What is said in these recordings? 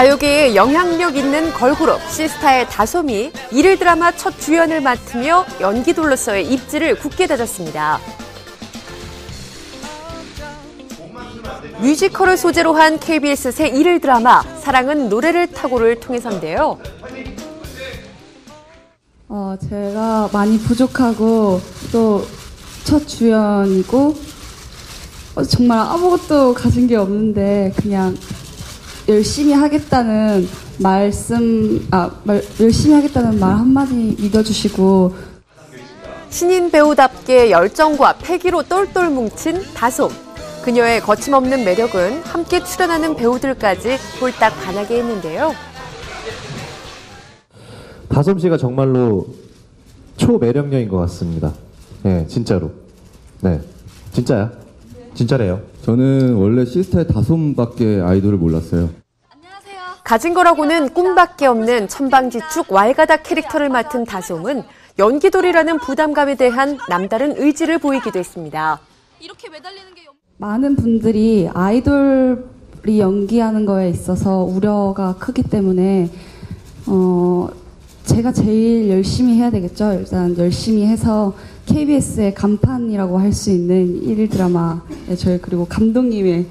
가요계에 영향력 있는 걸그룹 시스타의 다솜이 일일 드라마 첫 주연을 맡으며 연기돌로서의 입지를 굳게 다졌습니다. 뮤지컬을 소재로 한 KBS 새 일일 드라마 사랑은 노래를 타고를 통해서인데요. 어, 제가 많이 부족하고 또 첫 주연이고 어, 정말 아무것도 가진 게 없는데 그냥 열심히 하겠다는 말씀, 아, 말, 열심히 하겠다는 말 한마디 믿어주시고 신인 배우답게 열정과 패기로 똘똘 뭉친 다솜. 그녀의 거침없는 매력은 함께 출연하는 배우들까지 홀딱 반하게 했는데요. 다솜 씨가 정말로 초매력녀인 것 같습니다. 네, 진짜로. 네, 진짜야. 진짜래요. 저는 원래 시스타의 다솜밖에 아이돌을 몰랐어요. 가진 거라고는 꿈밖에 없는 천방지축 왈가닥 캐릭터를 맡은 다솜은 연기돌이라는 부담감에 대한 남다른 의지를 보이기도 했습니다. 많은 분들이 아이돌이 연기하는 거에 있어서 우려가 크기 때문에 어, 제가 제일 열심히 해야 되겠죠. 일단 열심히 해서 KBS의 간판이라고 할 수 있는 일일 드라마에 저희 그리고 감독님의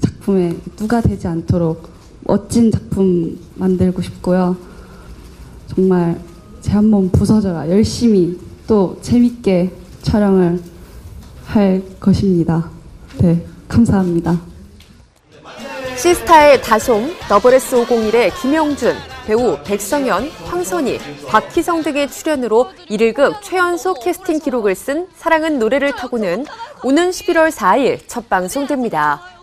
작품에 누가 되지 않도록 멋진 작품 만들고 싶고요. 정말 제한몸 부서져라 열심히 또 재밌게 촬영을 할 것입니다. 네, 감사합니다. 시스타의 다솜, WS501의 김영준, 배우 백성현, 황선희, 곽희성 등의 출연으로 1일극 최연소 캐스팅 기록을 쓴 사랑은 노래를 타고는 오는 11월 4일 첫 방송됩니다.